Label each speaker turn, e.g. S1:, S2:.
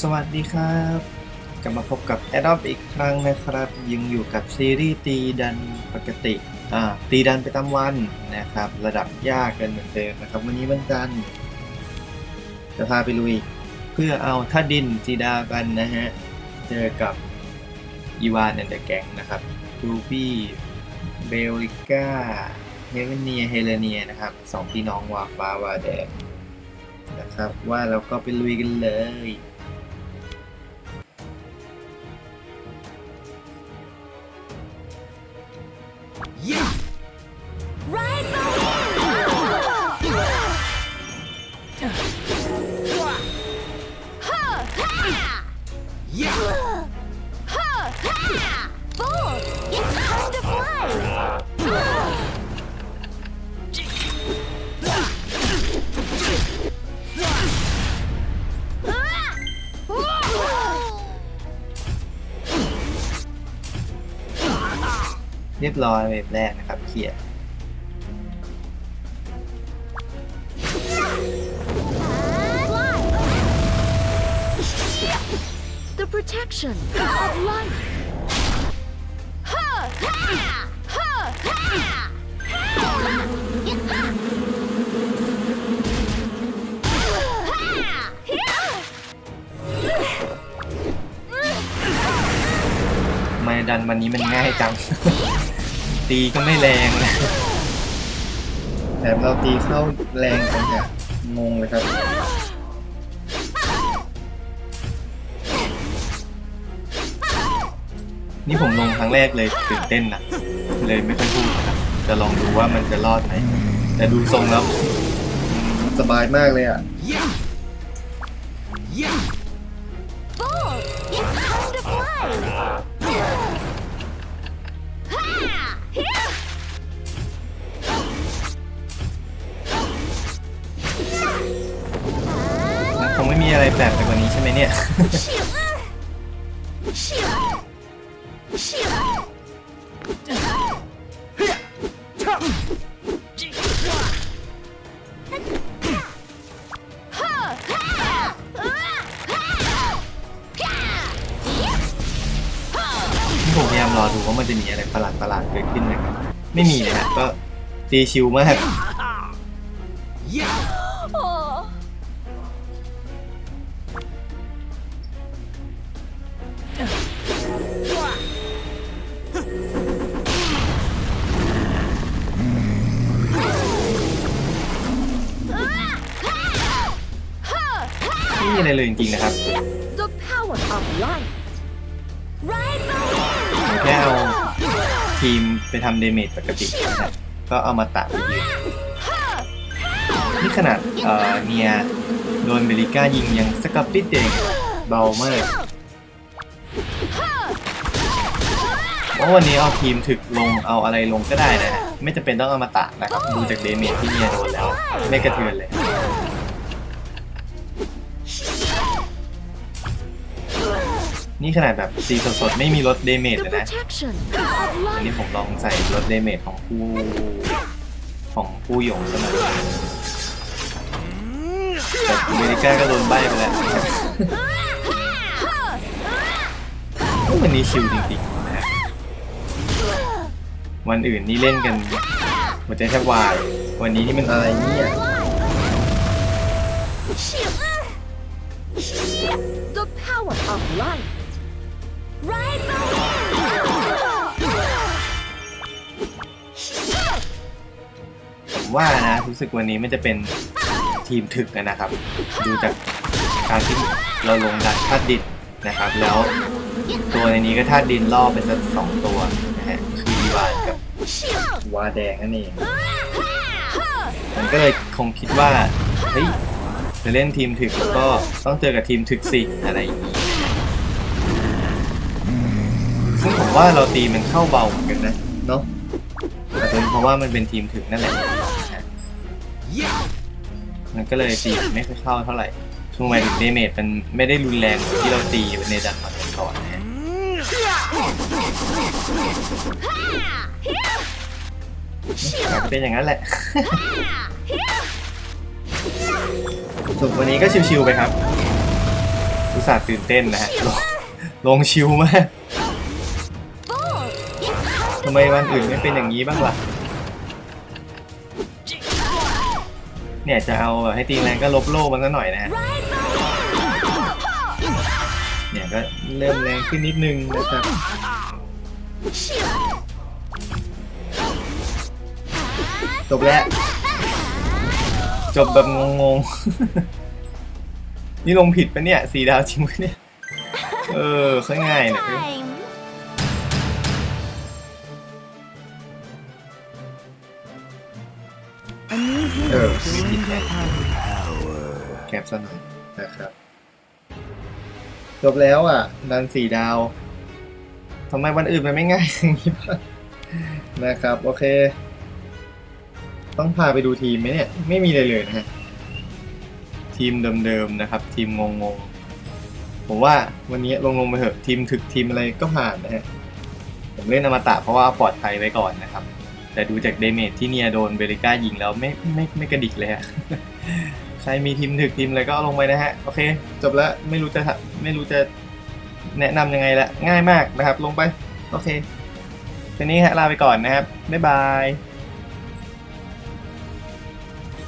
S1: สวัสดีครับ กลับมาพบกับ a d o p อีกครั้งนะครับ ยังอยู่กับซีรีส์ตีดันปกติอ่าตีดันไปตามวันนะครับ ระดับยากกันเหมือนเดิมนะครับ วันนี้วันจันทร์จะพาไปลุย เพื่อเอาท่าดินจีดากันนะฮะ เจอกับอีวานแอนเดอร์แกงนะครับรูบี้เบลลิก้าเฮเวเนียเฮเลเนียนะครับสองพี่น้องวาฟ้าวาแดงนะครับ ว่าเราก็ไปลุยกันเลย
S2: Yeah! Yeah! Ha! Ha! Bolt! It's time to fly!
S1: รียบร้อยเวฟแรกนะครับเคลียร์
S2: The protection of light. Ha! Ha! Ha! Ha! Ha!
S1: ทำไมดันวันนี้มันง่ายจัง ตีก็ไม่แรงนะแถมเราตีเข้าแรงจังเนี่ยงงเลยครับนี่ผมลงครั้งแรกเลยตื่นเต้นนะเลยไม่ค่อยพูดนะครับจะลองดูว่ามันจะรอดไหมแต่ดูทรงแล้วสบายมากเลยอะ มีอะไรแปลกไปกว่านี้ใช่ไหมเนี่ย ผมพยายามรอดูว่ามันจะมีอะไรประหลาดประหลาดๆเกิดขึ้นไหมครับ ไม่มีนะฮะก็ตีชิวมาก ไม่มีอะไรเลยจริงๆนะครับ
S2: The power of light. Right
S1: แค่เอาทีมไปทำเดเมจปกตินะครับก็เอามาตัดยืนนี่ขนาดเอ่อเนียโดนเบลิก้ายิงยังสกับปิดเองเบามากเพราะวันนี้เอาทีมถึกลงเอาอะไรลงก็ได้นะฮะไม่จำเป็นต้องเอามาตัดนะครับดูจากเดเมจที่เนียโดนแล้ว ไม่กระเทือนเลย นี่ขนาดแบบตีสดๆ ไม่มีลดเดเมจ
S2: The
S1: เลยนะ
S2: protection of
S1: อันนี้
S2: light.
S1: ผมลองใส่ลดเดเมจของผู้ของผู้หยงซะหน่อยแต่อเมริกาก็โดนใบไปแล้ววันนี้ชิลจริงๆนะฮะวันอื่นนี่เล่นกันหัวใจแทบวาย วันนี้นี่มันอะไรเนี่ย
S2: The power of light. Right
S1: ผมว่านะรู้สึกวันนี้มันจะเป็นทีมถึกกันนะครับ ดูจากการที่เราลงดันธาตุดินนะครับ แล้วตัวในนี้ก็ธาตุดินล่อไปสักสองตัวนะฮะคืออีวานกับวาแดงนั่นเองมันก็เลยคงคิดว่าเฮ้ยจะเล่นทีมถึกก็ต้องเจอกับทีมถึกสิอะไรอย่างนี้ ซึ่งผมว่าเราตีมันเข้าเบาเหมือนกันนะเนาะอาจจะเป็นเพราะว่ามันเป็นทีมถึกนั่นแหละ มันก็เลยตีไม่ค่อยเข้าเท่าไหร่ช่วงหมายถึงเดเมจมันไม่ได้รุนแรงเหมือนที่เราตีในดันมาก่อนนะเป็นอย่างนั้นแหละสุดวันนี้ก็ชิวๆไปครับรู้ส่าห์ตื่นเต้นนะฮะลงลงชิวมาก ทำไมวันอื่นไม่เป็นอย่างนี้บ้างล่ะ เนี่ยจะเอาให้ตีแรงก็ลบโล่มันซะหน่อยนะ เนี่ยก็เริ่มแรงขึ้นนิดนึงนะครับจบแล้ว จบแบบงงๆ นี่ลงผิดปะเนี่ย สีดาวจริงปะเนี่ย เออค่อยง่ายนะ เออไม่ผิดแน่แคปซะหน่อยนะครับจบแล้วอะ ดันสี่ดาวทำไมวันอื่นมันไม่ง่ายอย่างนี้บ้างนะครับ โอเค ต้องพาไปดูทีมไหมเนี่ย ไม่มีเลยเลยนะฮะ ทีมเดิมๆนะครับ ทีมงงๆ ผมว่าวันนี้ลงลงๆไปเถอะทีมถึกทีมอะไรก็ผ่านนะฮะ ผมเล่นอมตะเพราะว่าปลอดภัยไว้ก่อนนะครับ แต่ดูจากเดเมจที่เนียโดนเบริก้ายิงแล้วไม่ไม่ไม่กระดิกเลยฮะใครมีทีมถึกทีมอะไรก็เอาลงไปนะฮะ โอเค จบแล้วไม่รู้จะไม่รู้จะแนะนำยังไงละง่ายมากนะครับ ลงไป โอเคทีนี้ฮะลาไปก่อนนะครับ บ๊ายบาย